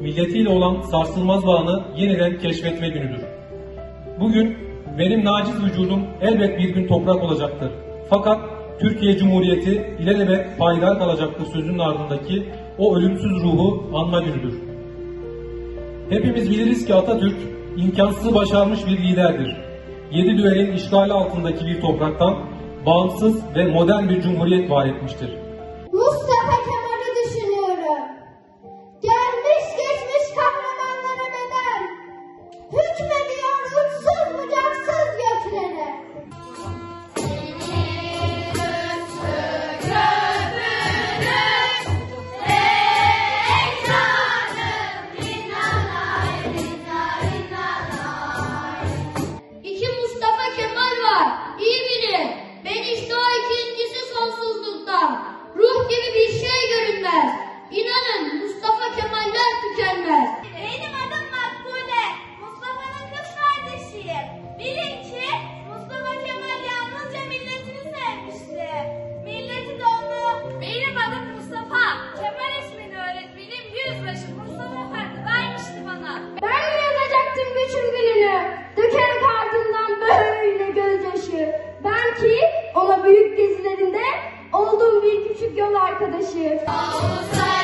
milletiyle olan sarsılmaz bağını yeniden keşfetme günüdür. Bugün benim naciz vücudum elbet bir gün toprak olacaktır. Fakat Türkiye Cumhuriyeti ilelebet payidar kalacaktır sözünün ardındaki o ölümsüz ruhu anma günüdür. Hepimiz biliriz ki Atatürk imkansızı başarmış bir liderdir. Yedi düelin işgali altındaki bir topraktan bağımsız ve modern bir cumhuriyet var etmiştir. Mustafa Kemal'i İnanın Mustafa Kemaller tükenmez. Benim adım Makbule. Mustafa'nın kız kardeşiyim. Bilin ki Mustafa Kemal yalnızca milletini sevmişti. Milleti de onu. Benim adım Mustafa. Kemal ismini öğretmenim yüzbaşı Mustafa Efendi vermişti bana. Ben mi yazacaktım güçün gülünü? Dökerek ardından böyle gözyaşı. Ben ki ona büyük gezilerinde olduğum bir küçük yol arkadaşı. Olsaydı